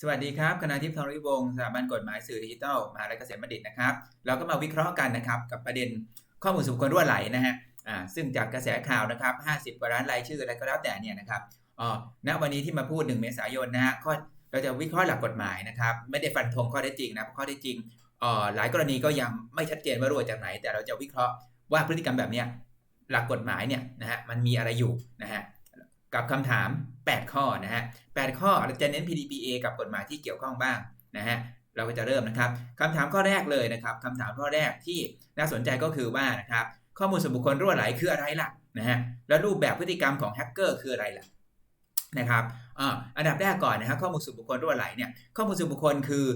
สวัสดีครับคณะทิพย์ทองริวงศ์สถาบันกฎหมายสื่อดิจิทัลมหาวิทยาลัยเกษตรบัณฑิตนะครับ เราก็มาวิเคราะห์กันนะครับ กับประเด็นข้อมูลส่วนบุคคลรั่วไหลนะฮะอ่าซึ่งจากกระแสข่าวนะครับ 50 กว่าล้านรายชื่ออะไรก็แล้วแต่เนี่ยนะครับอ๋อณวันนี้ที่มาพูด 1 เมษายนนะฮะข้อเราจะวิเคราะห์หลักกฎหมายนะครับ ไม่ได้ฟันธงข้อเท็จจริงนะเพราะข้อเท็จจริงอ๋อหลายกรณีก็ยังไม่ชัดเจนว่ารั่วจากไหน แต่เราจะวิเคราะห์ว่าพฤติกรรมแบบเนี้ยหลักกฎหมายเนี่ยนะฮะมันมีอะไรอยู่นะฮะ กับคำถาม 8 ข้อนะฮะ8ข้อเราจะเน้น PDPA กับกฎหมายที่เกี่ยวข้องบ้างนะฮะเราก็จะเริ่มนะครับคำถามข้อแรกเลยนะครับคำถามข้อแรกที่น่าสนใจก็คือว่านะครับข้อมูลส่วนบุคคลรั่วไหลคืออะไรล่ะนะฮะแล้วรูปแบบพฤติกรรมของแฮกเกอร์คืออะไรล่ะนะครับอ่าอันดับแรกก่อนนะฮะข้อมูลส่วนบุคคลรั่วไหลเนี่ยข้อมูลส่วนบุคคลคือ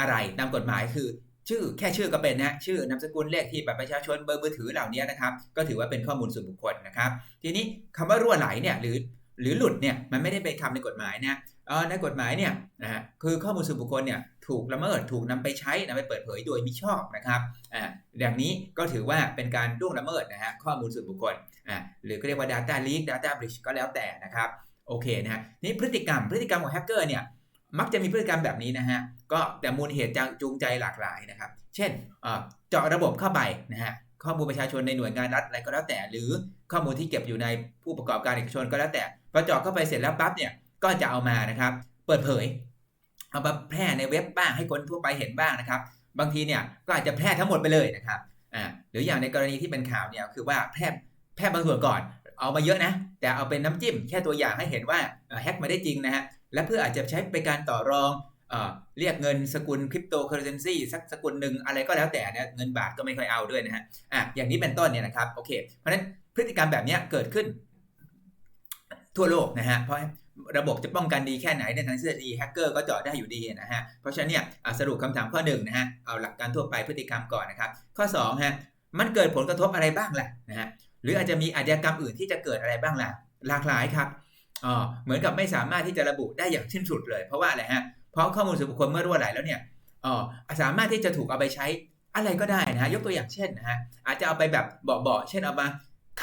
อะไรตามกฎหมายคือ ชื่อแค่ชื่อก็เป็นนะชื่อนามสกุลเลขที่บัตรประชาชนเบอร์มือถือเหล่านี้นะครับ ก็ถือว่าเป็นข้อมูลส่วนบุคคลนะครับ ทีนี้คำว่ารั่วไหลเนี่ยหรือหรือหลุดเนี่ยมันไม่ได้เป็นคำในกฎหมายนะในกฎหมายเนี่ยนะฮะคือข้อมูลส่วนบุคคลเนี่ยถูกละเมิดถูกนำไปใช้นำไปเปิดเผยโดยมิชอบนะครับอ่าอย่างนี้ก็ถือว่าเป็นการล่วงละเมิดนะฮะข้อมูลส่วนบุคคลอ่าหรือก็เรียกว่า Data Leak Data Breach ก็แล้วแต่นะครับโอเคนะฮะนี่พฤติกรรมพฤติกรรมของแฮกเกอร์เนี่ย มักจะมีพฤติกรรมแบบนี้นะฮะก็แต่มูลเหตุจูงใจหลากหลายนะครับ เช่นเจาะระบบเข้าไปนะฮะข้อมูลประชาชนในหน่วยงานรัฐอะไรก็แล้วแต่ หรือข้อมูลที่เก็บอยู่ในผู้ประกอบการเอกชนก็แล้วแต่พอเจาะเข้าไปเสร็จแล้วปั๊บเนี่ยก็จะเอามานะครับ เปิดเผย เอามาแพร่ในเว็บบ้างให้คนทั่วไปเห็นบ้างนะครับ บางทีเนี่ยก็อาจจะแพร่ทั้งหมดไปเลยนะครับอ่าหรืออย่างในกรณีที่เป็นข่าวเนี่ยคือว่าแพร่แพร่บางส่วนก่อนเอามาเยอะนะ แต่เอาเป็นน้ำจิ้มแค่ตัวอย่างให้เห็นว่าแฮ็กมาได้จริงนะฮะ และเพื่ออาจจะใช้เป็นการต่อรองเอเรียกเงินสกุลคริปโตเคอเรนซีสักสกุลหนึ่งอะไรก็แล้วแต่นะเงินบาทก็ไม่ค่อยเอาด้วยนะฮะอะอย่างนี้เป็นต้นเนี่ยนะครับโอเค เพราะฉะนั้นพฤติกรรมแบบนี้เกิดขึ้น ทั่วโลกนะฮะเพราะระบบจะป้องกันดีแค่ไหนในทางทฤษฎีแฮกเกอร์ก็เจาะได้อยู่ดีนะฮะเพราะฉะนั้นเนี่ยสรุปคำถามข้อหนึ่งนะฮะเอาหลักการทั่วไปพฤติกรรมก่อนนะครับ ข้อ2ฮะมันเกิดผลกระทบอะไรบ้างล่ะนะฮะหรืออาจจะมีอาชญากรรมอื่นที่จะเกิดอะไรบ้างล่ะหลากหลายครับ เหมือนกับไม่สามารถที่จะระบุได้อย่างสิ้นสุดเลย เพราะว่าอะไรฮะเพราะข้อมูลส่วนบุคคลเมื่อรั่วไหลแล้วเนี่ยสามารถที่จะถูกเอาไปใช้อะไรก็ได้นะฮะยกตัวอย่างเช่นนะฮะอาจจะเอาไปแบบเบาๆเช่นเอามา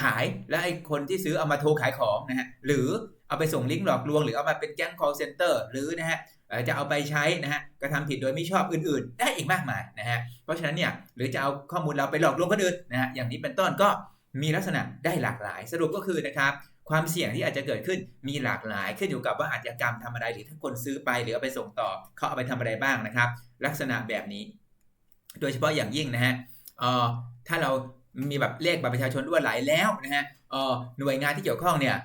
ขายแล้วไอ้คนที่ซื้อเอามาโทรขายของนะฮะหรือเอาไปส่งลิงก์หลอกลวง หรือเอามาเป็นแก๊ง call center หรือนะฮะจะเอาไปใช้นะฮะกระทำผิดโดยไม่ชอบอื่นๆ ได้อีกมากมายนะฮะเพราะฉะนั้นเนี่ยหรือจะเอาข้อมูลเราไปหลอกลวงคนอื่นนะฮะอย่างนี้เป็นต้นก็มีลักษณะได้หลากหลาย สรุปก็คือนะครับความเสี่ยงที่อาจจะเกิดขึ้นมีหลากหลาย ขึ้นอยู่กับว่าอาชญากรรมทำอะไรหรือถ้าคนซื้อไปหรือเอาไปส่งต่อเขาเอาไปทำอะไรบ้างนะครับ ลักษณะแบบนี้ โดยเฉพาะอย่างยิ่งนะฮะเอ่อถ้าเรามีแบบเลขบัตรประชาชนรั่วไหลแล้วนะฮะเอ่อหน่วยงานที่เกี่ยวข้องเนี่ย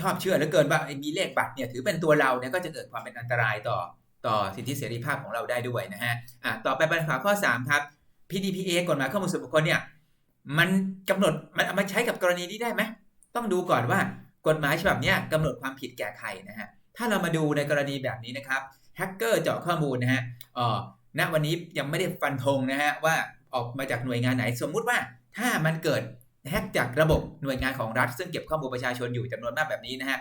ชอบเชื่อเหลือเกินว่ามีเลขบัตรเนี่ยถือเป็นตัวเราเนี่ยก็จะเกิดความเป็นอันตรายต่อต่อสิทธิเสรีภาพของเราได้ด้วยนะฮะอะต่อไปปัญหาข้อ 3 ครับ PDPA กฎหมายข้อมูลส่วนบุคคลเนี่ยมันกำหนดมันเอามาใช้กับกรณีนี้ได้ไหม ต้องดูก่อนว่ากฎหมายฉบับนี้กำหนดความผิดแก่ใครนะฮะถ้าเรามาดูในกรณีแบบนี้นะครับแฮกเกอร์เจาะข้อมูลนะฮะอ่อณวันนี้ยังไม่ได้ฟันธงนะฮะว่าออกมาจากหน่วยงานไหน สมมุติว่าถ้ามันเกิดแฮกจากระบบหน่วยงานของรัฐ ซึ่งเก็บข้อมูลประชาชนอยู่จำนวนมากแบบนี้นะฮะ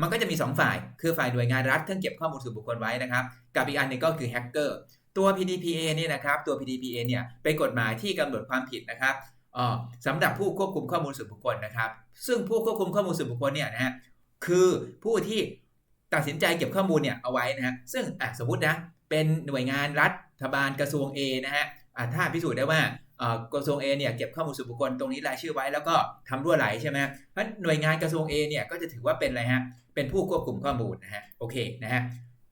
มันก็จะมี 2 ฝ่ายคือฝ่ายหน่วยงานรัฐที่เก็บข้อมูลส่วนบุคคลไว้นะครับกับอีกอันหนึงก็คือแฮกเกอร์ตัว PDPA นี่นะครับตัว PDPA เนี่ยเป็นกฎหมายที่กำหนดความผิดนะครับ สำหรับผู้ควบคุมข้อมูลส่วนบุคคลนะครับ ซึ่งผู้ควบคุมข้อมูลส่วนบุคคลเนี่ยนะฮะคือผู้ที่ตัดสินใจเก็บข้อมูลเนี่ยเอาไว้นะฮะซึ่งสมมตินะเป็นหน่วยงานรัฐบาลกระทรวง A นะฮะถ้าพิสูจน์ได้ว่ากระทรวง A เนี่ยเก็บข้อมูลส่วนบุคคลตรงนี้รายชื่อไว้แล้วก็ทำรั่วไหลใช่ไหมเพราะหน่วยงานกระทรวง A เนี่ยก็จะถือว่าเป็นอะไรฮะเป็นผู้ควบคุมข้อมูลนะฮะโอเคนะฮะ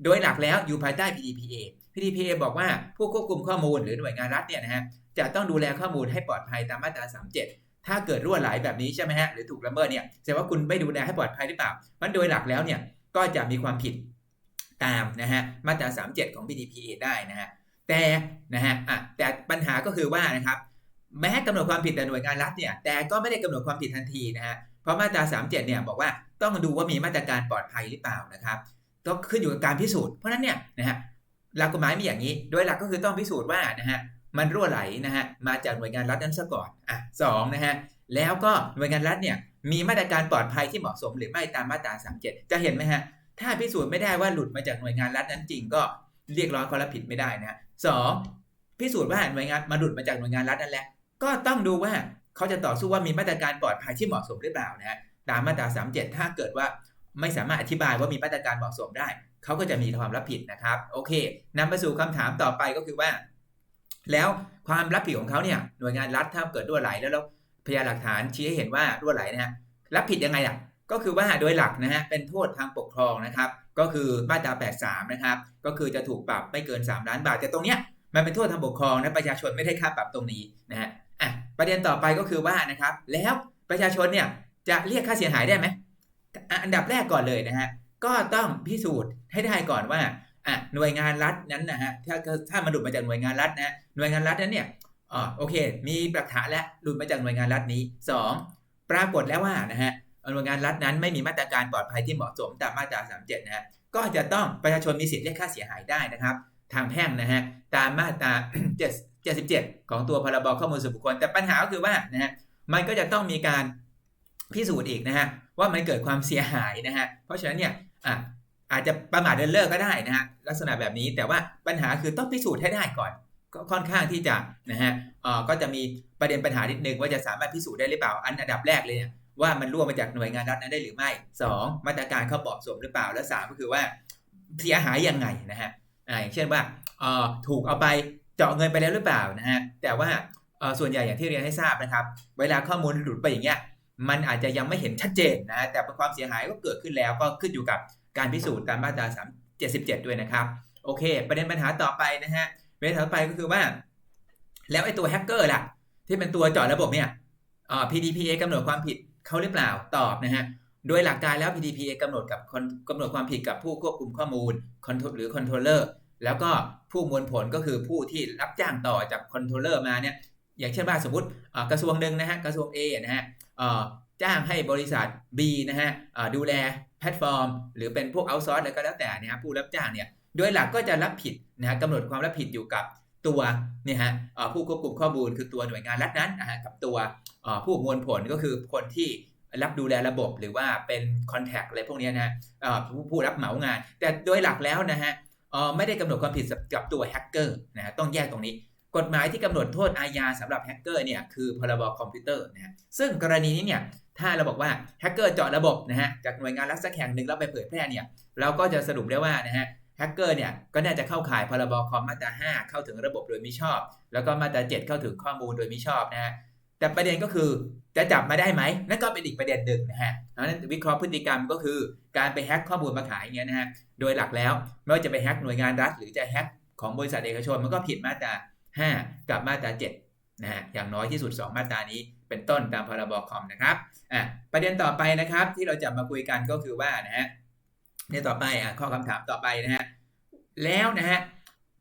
โดยหลักแล้วอยู่ภายใต้ PDPA PDPA บอกว่าผู้ควบคุมข้อมูลหรือหน่วยงานรัฐเนี่ยนะฮะจะต้องดูแลข้อมูลให้ปลอดภัยตามมาตรา 37 ถ้าเกิดรั่วไหลแบบนี้ใช่ไหมฮะหรือถูกละเมิดเนี่ยแสดงว่าคุณไม่ดูแลให้ปลอดภัยหรือเปล่ามันโดยหลักแล้วเนี่ยก็จะมีความผิดตามนะฮะมาตรา 37 ของ PDPA ได้นะฮะแต่นะฮะอะแต่ปัญหาก็คือว่านะครับแม้กำหนดความผิดแต่หน่วยงานรัฐเนี่ยแต่ก็ไม่ได้กำหนดความผิดทันทีนะฮะเพราะมาตรา 37 เนี่ยบอกว่าต้องดูว่ามีมาตรการปลอดภัยหรือเปล่านะครับ ต้องขึ้นอยู่กับการพิสูจน์เพราะนั้นเนี่ยนะฮะหลักกฎหมายมีอย่างนี้ โดยหลักก็คือต้องพิสูจน์ว่านะฮะมันรั่วไหลนะฮะมาจากหน่วยงานรัฐนั้นซะก่อนอะสองนะฮะแล้วก็หน่วยงานรัฐเนี่ยมีมาตรการปลอดภัยที่เหมาะสมหรือไม่ตามมาตรา 37 จะเห็นไหมฮะถ้าพิสูจน์ไม่ได้ว่าหลุดมาจากหน่วยงานรัฐนั้นจริงก็เรียกร้องความรับผิดไม่ได้นะสองพิสูจน์ว่าหน่วยงานมาหลุดมาจากหน่วยงานรัฐนั่นแหละก็ต้องดูว่าเขาจะต่อสู้ว่ามีมาตรการปลอดภัยที่เหมาะสมหรือเปล่านะฮะตามมาตรา 37 ถ้าเกิดว่า ไม่สามารถอธิบายว่ามีมาตรการเหมาะสมได้ เขาก็จะมีความรับผิดนะครับ โอเคนำไปสู่คำถามต่อไปก็คือว่า แล้วความรับผิดของเขาเนี่ยหน่วยงานรัฐถ้าเกิดรั่วไหลแล้วแล้วพยานหลักฐานชี้ให้เห็นว่ารั่วไหลนะฮะรับผิดยังไงอะก็คือว่าโดยหลักนะฮะเป็นโทษทางปกครองนะครับ ก็คือมาตรา 83 นะครับ ก็คือจะถูกปรับไม่เกิน 3 ล้านบาท แต่ตรงเนี้ยมันเป็นโทษทางปกครองนะประชาชนไม่ได้ค่าปรับตรงนี้นะฮะอะประเด็นต่อไปก็คือว่านะครับ แล้วประชาชนเนี่ยจะเรียกค่าเสียหายได้ไหม อันดับแรกก่อนเลยนะฮะก็ต้องพิสูจน์ให้ได้ก่อนว่าอะหน่วยงานรัฐนั้นนะฮะถ้าถ้ามันหลุดมาจากหน่วยงานรัฐนะหน่วยงานรัฐนั้นเนี่ยอ๋อโอเค มีหลักฐานและหลุดมาจากหน่วยงานรัฐนี้ 2 ปรากฏแล้วว่านะฮะหน่วยงานรัฐนั้นไม่มีมาตรการปลอดภัยที่เหมาะสมตามมาตรา 37 นะฮะก็จะต้องประชาชนมีสิทธิ์เรียกค่าเสียหายได้นะครับ ทางแพ่งนะฮะตามมาตรา 77 ของตัวพรบข้อมูลส่วนบุคคลแต่ปัญหาก็คือว่านะฮะมันก็จะต้องมีการพิสูจน์อีกนะฮะ ว่ามันเกิดความเสียหายนะฮะเพราะฉะนั้นเนี่ยอะอาจจะประมาทเดินเลิกก็ได้นะฮะลักษณะแบบนี้แต่ว่าปัญหาคือต้องพิสูจน์ให้ได้ก่อนก็ค่อนข้างที่จะนะฮะเอ่อก็จะมีประเด็นปัญหานิดนึงว่าจะสามารถพิสูจน์ได้หรือเปล่าอันอันดับแรกเลยเนี่ยว่ามันรั่วมาจากหน่วยงานรัฐนั้นได้หรือไม่ 2 มาตรการเขาเหมาะสมหรือเปล่าและ 3 ก็คือว่าเสียหายยังไงนะฮะอ่าอย่างเช่นว่าเอ่อถูกเอาไปเจาะเงินไปแล้วหรือเปล่านะฮะแต่ว่าเอ่อส่วนใหญ่อย่างที่เรียนให้ทราบนะครับ เวลาข้อมูลหลุดไปอย่างเงี้ย มันอาจจะยังไม่เห็นชัดเจนนะฮะแต่ความเสียหายก็เกิดขึ้นแล้วก็ขึ้นอยู่กับการพิสูจน์ตามมาตรา3 77 ด้วยนะครับ โอเค ประเด็นปัญหาต่อไปนะฮะประเด็นต่อไปก็คือว่า แล้วไอ้ตัวแฮกเกอร์ล่ะ ที่เป็นตัวเจาะระบบเนี่ยอ่า PDPA กำหนดความผิดเขาหรือเปล่าตอบนะฮะโดยหลักการแล้ว PDPA กำหนดกับกำหนดความผิดกับผู้ควบคุมข้อมูลหรือคอนโทรลเลอร์แล้วก็ผู้มวลผลก็คือผู้ที่รับจ้างต่อจากคอนโทรลเลอร์มาเนี่ยอย่างเช่นว่าสมมติกระทรวงหนึ่งนะฮะกระทรวง A นะฮะ จ้างให้บริษัท B นะฮะดูแลแพลตฟอร์ม หรือเป็นพวกเอาซอร์สอะไรก็แล้วแต่นี่ยผู้รับจ้างเนี่ยโดยหลักก็จะรับผิดนะฮะกำหนดความรับผิดอยู่กับตัวเนี่ยฮะผู้ควบคุมข้อมูลคือตัวหน่วยงานรัฐนั้นนะฮะกับตัวผู้มวลผลก็คือคนที่รับดูแลระบบหรือว่าเป็นคอนแทคอะไรพวกนี้นะผู้ผู้รับเหมางาน แต่โดยหลักแล้วนะฮะไม่ได้กำหนดความผิดกับตัวแฮกเกอร์นะฮะต้องแยกตรงนี้ กฎหมายที่กำหนดโทษอาญาสำหรับแฮกเกอร์เนี่ยคือพรบคอมพิวเตอร์นะฮะซึ่งกรณีนี้เนี่ยถ้าเราบอกว่าแฮกเกอร์เจาะระบบนะฮะจากหน่วยงานรัฐสักแห่งหนึ่งแล้วไปเผยแพร่เนี่ยเราก็จะสรุปได้ว่านะฮะแฮกเกอร์เนี่ยก็น่าจะเข้าข่ายพรบคอมมาตรา5 เข้าถึงระบบโดยมิชอบ แล้วก็มาตรา7เข้าถึงข้อมูลโดยมิชอบนะฮะแต่ประเด็นก็คือจะจับมาได้ไหมนั่นก็เป็นอีกประเด็นหนึ่งนะฮะนั้นวิเคราะห์พฤติกรรมก็คือการไปแฮ็กข้อมูลมาขายอย่างเงี้ยนะฮะโดยหลักแล้วไม่ว่าจะไปแฮ็กหน่วยงานรัฐ หรือจะแฮ็กของบริษัทเอกชนมันก็ผิดมาตรา 5 กับมาตรา7นะฮะอย่างน้อยที่สุด 2 มาตรานี้เป็นต้นตามพรบคอมนะครับอะประเด็นต่อไปนะครับที่เราจะมาคุยกันก็คือว่านะฮะในต่อไปอะข้อคำถามต่อไปนะฮะแล้วนะฮะ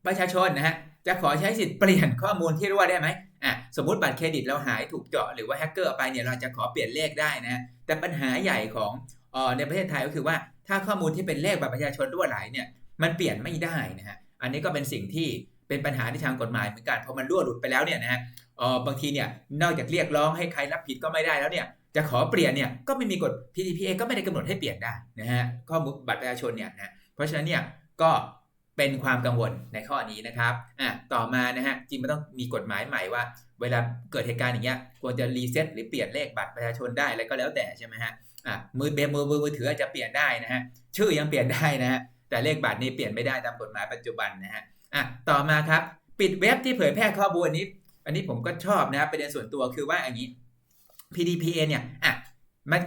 ประชาชนนะฮะจะขอใช้สิทธิ์เปลี่ยนข้อมูลที่รั่วได้ไหมอะสมมติบัตรเครดิตเราหายถูกเจาะหรือว่าแฮกเกอร์เอาไปเนี่ยเราจะขอเปลี่ยนเลขได้นะแต่ปัญหาใหญ่ของออในประเทศไทยก็คือว่าถ้าข้อมูลที่เป็นเลขบัตรประชาชนรั่วไหลเนี่ยมันเปลี่ยนไม่ได้นะฮะอันนี้ก็เป็นสิ่งที่ เป็นปัญหาในทางกฎหมายเหมือนกันพอมันรั่วหลุดไปแล้วเนี่ยนะฮะออบางทีเนี่ยนอกจากเรียกร้องให้ใครรับผิดก็ไม่ได้แล้วเนี่ยจะขอเปลี่ยนเนี่ยก็ไม่มีกฎ PDPA ก็ไม่ได้กำหนดให้เปลี่ยนได้นะฮะข้อมูลบัตรประชาชนเนี่ยนะเพราะฉะนั้นเนี่ยก็เป็นความกังวลในข้อนี้นะครับอะต่อมานะฮะจริงมันต้องมีกฎหมายใหม่ว่า เวลาเกิดเหตุการณ์อย่างเงี้ยควรจะรีเซ็ตหรือเปลี่ยนเลขบัตรประชาชนได้อะไรก็แล้วแต่ใช่ไหมฮะอะมือเบมือมือมือถืออาจจะเปลี่ยนได้นะฮะชื่อยังเปลี่ยนได้นะฮะแต่เลขบัตรนี่เปลี่ยนไม่ได้ตามกฎหมายปัจจุบันนะฮะ อะต่อมาครับ ปิดเว็บที่เผยแพร่ข้อมูลนี้ อันนี้ผมก็ชอบนะครับประเด็นส่วนตัวคือว่าอย่างนี้ PDPA เนี่ยอะมัน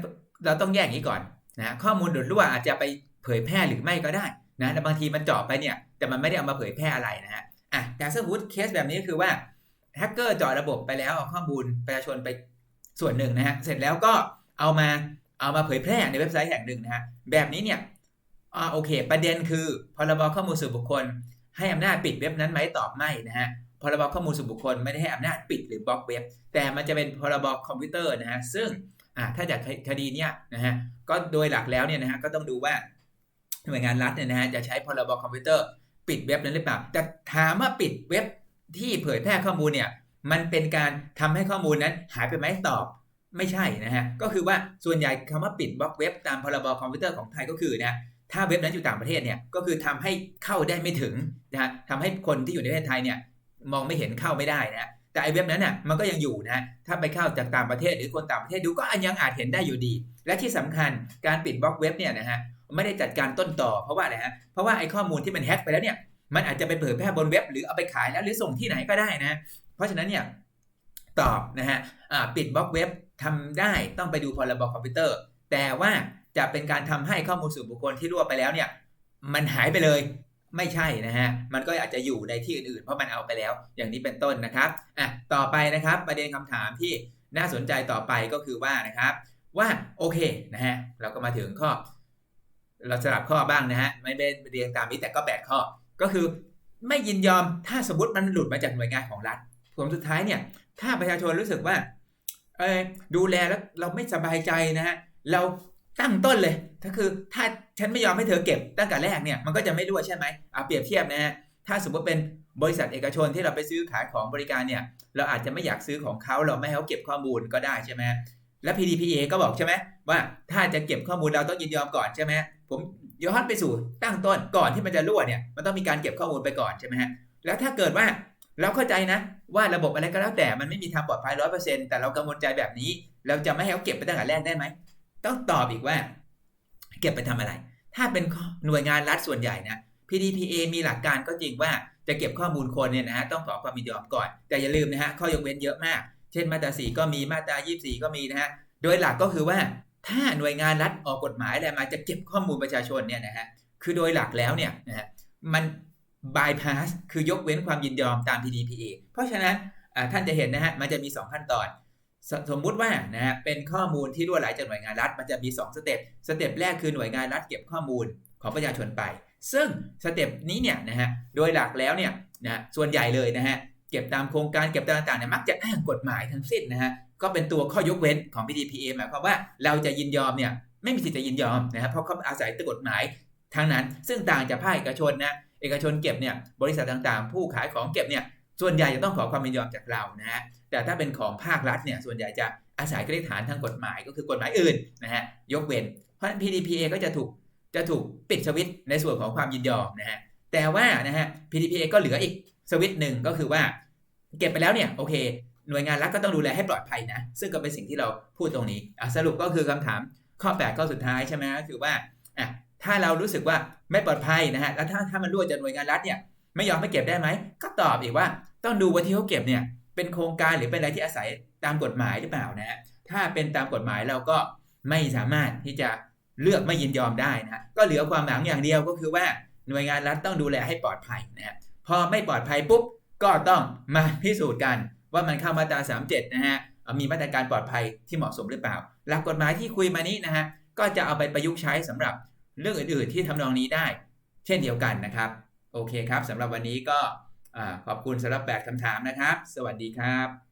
เราต้องแยกอย่างนี้ก่อนนะข้อมูลหลุดรั่วอาจจะไปเผยแพร่หรือไม่ก็ได้นะแต่บางทีมันเจาะไปเนี่ยแต่มันไม่ได้เอามาเผยแพร่อะไรนะฮะอะแต่สมมติเคสแบบนี้คือว่าแฮกเกอร์เจาะระบบไปแล้วเอาข้อมูลประชาชนไปส่วนหนึ่งนะฮะเสร็จแล้วก็เอามาเอามาเผยแพร่ในเว็บไซต์แห่งหนึ่งนะฮะแบบนี้เนี่ยอ่าโอเค ประเด็นคือพรบข้อมูลส่วนบุคคล ให้อำนาจปิดเว็บนั้นไหมตอบไม่นะฮะพรบข้อมูลส่วนบุคคลไม่ได้ให้อำนาจปิดหรือบล็อกเว็บ แต่มันจะเป็นพรบคอมพิวเตอร์นะฮะซึ่งถ้าจากคดีเนี้ยนะฮะก็โดยหลักแล้วเนี่ยนะฮะก็ต้องดูว่าหน่วยงานรัฐเนี่ยนะฮะจะใช้พรบคอมพิวเตอร์ปิดเว็บนั้นหรือเปล่าแต่ถามว่าปิดเว็บที่เผยแพร่ข้อมูลเนี่ยมันเป็นการทำให้ข้อมูลนั้นหายไปไหมตอบไม่ใช่นะฮะก็คือว่าส่วนใหญ่คำว่าปิดบล็อกเว็บตามพรบคอมพิวเตอร์ของไทยก็คือนะ ถ้าเว็บนั้นอยู่ต่างประเทศเนี่ยก็คือทำให้เข้าได้ไม่ถึงนะฮะทำให้คนที่อยู่ในประเทศไทยเนี่ยมองไม่เห็นเข้าไม่ได้นะแต่ไอเว็บนั้นน่ะมันก็ยังอยู่นะถ้าไปเข้าจากต่างประเทศหรือคนต่างประเทศดูก็ยังอาจเห็นได้อยู่ดี และที่สำคัญการปิดบล็อกเว็บเนี่ยนะฮะไม่ได้จัดการต้นต่อเพราะว่าอะไรฮะเพราะว่าไอ้ข้อมูลที่มันแฮ็กไปแล้วเนี่ยมันอาจจะไปเผยแพร่บนเว็บหรือเอาไปขายแล้วหรือส่งที่ไหนก็ได้นะ เพราะฉะนั้นเนี่ยตอบนะฮะปิดบล็อกเว็บทำได้ต้องไปดูพรบคอมพิวเตอร์ แต่ว่า จะเป็นการทำให้ข้อมูลส่วนบุคคลที่รั่วไปแล้วเนี่ยมันหายไปเลยไม่ใช่นะฮะ มันก็อาจจะอยู่ในที่อื่นๆ เพราะมันเอาไปแล้ว อย่างนี้เป็นต้นนะครับ อะ ต่อไปนะครับ ประเด็นคำถามที่น่าสนใจต่อไปก็คือว่านะครับ ว่าโอเคนะฮะ เราก็มาถึงข้อ เราสลับข้อบ้างนะฮะ ไม่เป็นเรียงตามนี้แต่ก็แบกข้อ ก็คือไม่ยินยอม ถ้าสมมติมันหลุดมาจากหน่วยงานของรัฐผลสุดท้ายเนี่ย ถ้าประชาชนรู้สึกว่า เออดูแลแล้วเราไม่สบายใจนะฮะ เรา ตั้งต้นเลยก็คือถ้าฉันไม่ยอมให้เธอเก็บตั้งแต่แรกเนี่ยมันก็จะไม่รั่วใช่ไหมเอาเปรียบเทียบนะฮะถ้าสมมติเป็นบริษัทเอกชนที่เราไปซื้อขายของบริการเนี่ยเราอาจจะไม่อยากซื้อของเขาเราไม่ให้เขาเก็บข้อมูลก็ได้ใช่ไหมและ PDPA ก็บอกใช่ไหมว่าถ้าจะเก็บข้อมูลเราต้องยินยอมก่อนใช่ไหมผมย้อนไปสู่ตั้งต้นก่อนที่มันจะรั่วเนี่ยมันต้องมีการเก็บข้อมูลไปก่อนใช่ไหมฮะแล้วถ้าเกิดว่าเราเข้าใจนะว่าระบบอะไรก็แล้วแต่มันไม่มีทางปลอดภัยร้อยเปอร์เซ็นต์แต่เรากังวลใจแบบนี้ เราจะไม่ให้เขาเก็บไปตั้งแต่แรกได้ไหม ต้องตอบอีกว่า เก็บไปทำอะไร ถ้าเป็นหน่วยงานรัฐส่วนใหญ่นะ PDPA มีหลักการก็จริงว่าจะเก็บข้อมูลคนเนี่ยนะฮะต้องขอความยินยอมก่อน แต่อย่าลืมนะฮะข้อยกเว้นเยอะมาก เช่นมาตรา4ก็มีมาตรา24ก็มีนะฮะโดยหลักก็คือว่าถ้าหน่วยงานรัฐออกกฎหมายอะไรมาจะเก็บข้อมูลประชาชนเนี่ยนะฮะคือโดยหลักแล้วเนี่ยนะฮะมัน bypass คือยกเว้นความยินยอมตาม PDPA เพราะฉะนั้นท่านจะเห็นนะฮะมันจะมี 2 ขั้นตอน สมมุติว่านะฮะเป็นข้อมูลที่รั่วไหลจากหน่วยงานรัฐ มันจะมี 2 สเต็ปสเต็ปแรกคือหน่วยงานรัฐเก็บข้อมูลของประชาชนไป ซึ่งสเต็ปนี้เนี่ยนะฮะโดยหลักแล้วเนี่ยนะส่วนใหญ่เลยนะฮะเก็บตามโครงการเก็บตามต่างๆเนี่ยมักจะอ้างกฎหมายทั้งสิ้นนะฮะก็เป็นตัวข้อยกเว้นของ PDPA หมายความว่าเราจะยินยอมเนี่ยไม่มีสิทธิ์จะยินยอมนะฮะเพราะเขาอาศัยตัวกฎหมายทางนั้น ซึ่งต่างจากภาคเอกชนนะเอกชนเก็บเนี่ยบริษัทต่างๆ ผู้ขายของเก็บเนี่ยส่วนใหญ่จะต้องขอความยินยอมจากเรานะฮะ แต่ถ้าเป็นของภาครัฐเนี่ยส่วนใหญ่จะอาศัยเกณฑ์ฐานทางกฎหมายก็คือกฎหมายอื่นนะฮะยกเว้น เพราะ PDPA ก็จะถูกจะถูกปิดสวิตในส่วนของความยินยอมนะฮะแต่ว่านะฮะ PDPA ก็เหลืออีกสวิตหนึ่งก็คือว่า เก็บไปแล้วเนี่ยโอเค หน่วยงานรัฐก็ต้องดูแลให้ปลอดภัยนะ ซึ่งก็เป็นสิ่งที่เราพูดตรงนี้สรุปก็คือคำถามข้อ8ข้อสุดท้ายใช่ไหมก็คือว่าอะถ้าเรารู้สึกว่าไม่ปลอดภัยนะฮะแล้วถ้าถ้ามันรั่วจากหน่วยงานรัฐเนี่ยไม่ยอมให้เก็บได้ไหมก็ตอบอีกว่าต้องดูว่าที่เขาเก็บเนี่ย เป็นโครงการหรือเป็นอะไรที่อาศัยตามกฎหมายหรือเปล่านะฮะถ้าเป็นตามกฎหมายเราก็ไม่สามารถที่จะเลือกไม่ยินยอมได้นะก็เหลือความหวังอย่างเดียวก็คือว่าหน่วยงานรัฐต้องดูแลให้ปลอดภัยนะฮะพอไม่ปลอดภัยปุ๊บก็ต้องมาพิสูจน์กันว่ามันเข้ามาตรา 37 นะฮะมีมาตรการปลอดภัยที่เหมาะสมหรือเปล่า หลักกฎหมายที่คุยมานี้นะฮะก็จะเอาไปประยุกต์ใช้สำหรับเรื่องอื่น ๆ ที่ทำนองนี้ได้ เช่นเดียวกันนะครับ โอเคครับสำหรับวันนี้ก็ ขอบคุณสำหรับแบบคำถามนะครับ สวัสดีครับ